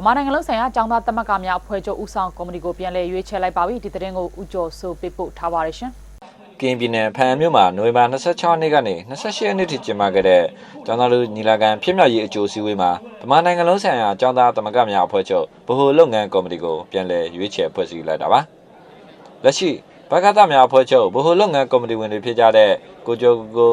ဗမာနိုင်ငံလုံးဆိုင်ရာចောင်းသားသမဂ္ဂများအဖွဲ့ချုပ်ဦးဆောင်ကော်မတီကိုပြန်လည်ရွေးချယ်လိုက်ပါပြီဒီသတင်းကိုဦးကျော်စိုးပေးပို့ထားပါရရှင်ကင်းပြည်နယ်ဖန်မြို့မှာနိုဝင်ဘာ26ရက်နေ့ကနေ28ရက်နေ့ထိကျင်းပခဲ့တဲ့ကျောင်းသားလူညီလာခံဖြစ်မြောက်ရေးအကျိုးစည်းဝေးမှာဗမာနိုင်ငံလုံးဆိုင်ရာကျောင်းသားသမဂ္ဂများအဖွဲ့ချုပ်ဗဟိုလုပ်ငန်းကော်မတီကိုပြန်လည်ရွေးချယ်ဖွဲ့စည်းလိုက်တာပါလက်ရှိဘဂသများအဖွဲ့ချုပ်ဗဟိုလုပ်ငန်းကော်မတီဝင်တွေဖြစ်ကြတဲ့ကိုကျော်ကို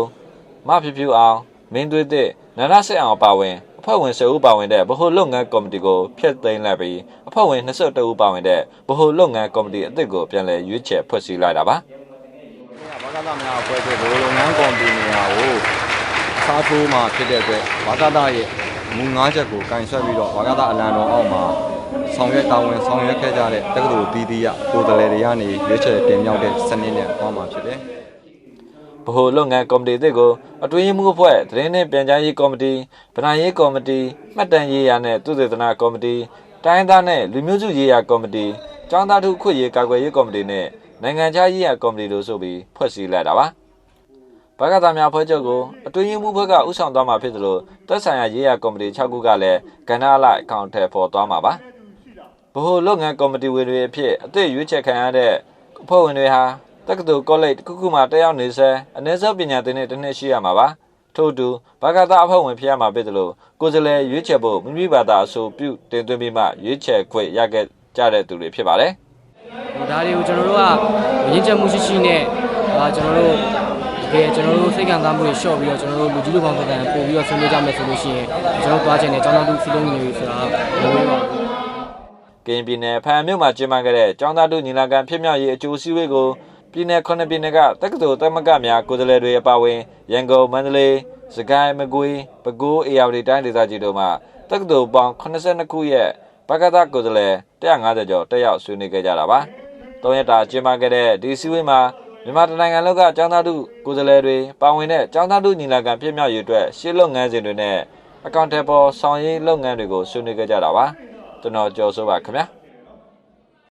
မဖြူဖြူအောင်မင်းသွေးသစ်နန္ဒစစ်အောင်ပါဝင် အဖွဲ့ဝင်10ဦးပါဝင်တဲ့ဗဟိုလုပ်ငန်းကော်မတီကိုဖျက်သိမ်းလိုက်ပြီးအဖွဲ့ဝင်22ဦးပါဝင်တဲ့ဗဟိုလုပ်ငန်းကော်မတီအသစ်ကိုပြန်လည်ရွေးချယ်ဖွဲ့စည်းလိုက်တာပါဘာသာသားများအဖွဲ့ချုပ်ဘိုးလုပ်ငန်းကွန်ပဏီနေရာကိုစားထိုးမှာဖြစ်တဲ့အတွက်ဘာသာသားရဲ့မူ၅ချက်ကိုကင်ဆယ်ပြီးတော့ဘာသာသားအလံတော်အောက်မှာဆောင်ရွက်တာဝန်ဆောင်ရွက်ခဲ့ကြတဲ့တက္ကသိုလ်တီးတီးရကိုယ်တလေတွေကနေရွေးချယ်တင်မြှောက်တဲ့စနစ်နဲ့ပေါင်းမှာဖြစ်တယ် ဗဟိုလုပ်ငန်းကော်မတီအသစ်ကိုအတွင်းရေးမှူးအဖွဲ့သတင်းနှင့်ပြန်ကြားရေးကော်မတီဗဏ္ဍာရေးကော်မတီမှတ်တမ်းရေးရာနဲ့သုတေသနကော်မတီတိုင်းသားနဲ့လူမျိုးစုရေးရာကော်မတီကျောင်းသားထုခွင့်ရေးကာကွယ်ရေးကော်မတီနဲ့နိုင်ငံခြားရေးရာကော်မတီတို့ဆိုပြီးဖွဲ့စည်းလိုက်တာပါဘဂတာများဖွဲ့ချုပ်ကိုအတွင်းရေးမှူးဘက်ကဥဆောင်သွားမှာဖြစ်သလိုသက်ဆိုင်ရာရေးရာကော်မတီ6ခုကလည်းကဏ္ဍအလိုက်အကောင့်ထဲပေါ်သွားမှာပါဗဟိုလုပ်ငန်းကော်မတီဝင်တွေအဖြစ်အသစ်ရွေးချယ်ခံရတဲ့အဖွဲ့ဝင်တွေဟာ တက္ကသိုလ်ကောလိပ်တစ်ခုခုမှာတက်ရောက်နေဆဲအနည်းဆုံးပညာသင်တဲ့တစ်နှစ်ရှိရမှာပါထို့အတူဘာကတာအဖွဲ့ဝင်ဖြစ်ရမှာဖြစ်တယ်လို့ကိုယ်စားလှယ်ရွေးချယ်ဖို့မိမိဘာသာအဆိုပြုတင်သွင်းပြီးမှရွေးချယ်ခွင့်ရခဲ့ကြတဲ့သူတွေဖြစ်ပါတယ်ဟိုဒါတွေကိုကျွန်တော်တို့ကရင်းချက်မှုရှိရှိနဲ့ဒါကျွန်တော်တို့တကယ်ကျွန်တော်တို့စိတ်ခံစားမှုတွေလျှော့ပြီးတော့ကျွန်တော်တို့လူကြီးလူပေါင်းသက်သက်ပို့ပြီးတော့ဆွေးနွေးကြမယ်ဆိုလို့ရှိရင်ကျွန်တော်တို့သွားချင်တဲ့ကျောင်းသားတို့စီလုံးနေပြီဆိုတာမဝေးပါဘူးကရင်ပြည်နယ်ဖန်မြို့မှာကျင်းပခဲ့တဲ့ကျောင်းသားတို့ညီလာခံဖြစ်မြောက်ရေးအကျိုးစည်းဝေးကို ပြည်နယ်ခုနှစ်ပြည်နယ်ကတက္ကသိုလ်သမဂ္ဂများကိုယ်စားလှယ်တွေအပါအဝင်ရန်ကုန်မန္တလေးစကိုင်းမကွေးပဲခူးအေရဝတီတိုင်းဒေသကြီးတို့မှတက္ကသိုလ်ပေါင်း82ခုရဲ့ဘဂတာကိုယ်စားလှယ်150ကျော်တက်ရောက်ဆွေးနွေးခဲ့ကြတာပါ။သုံးရက်တာကျင်းပခဲ့တဲ့ဒီစည်းဝေးမှာမြန်မာတိုင်းနိုင်ငံလောက်ကကျောင်းသားတို့ကိုယ်စားလှယ်တွေပါဝင်တဲ့ကျောင်းသားတို့ညီလာခံဖြစ်မြောက်ရေးအတွက်ရှေ့လုပ်ငန်းစဉ်တွေနဲ့အကောင့်ထဲပေါ်ဆောင်ရေးလုပ်ငန်းတွေကိုဆွေးနွေးခဲ့ကြတာပါ။ကျွန်တော်ကျော်စိုးပါခင်ဗျာ။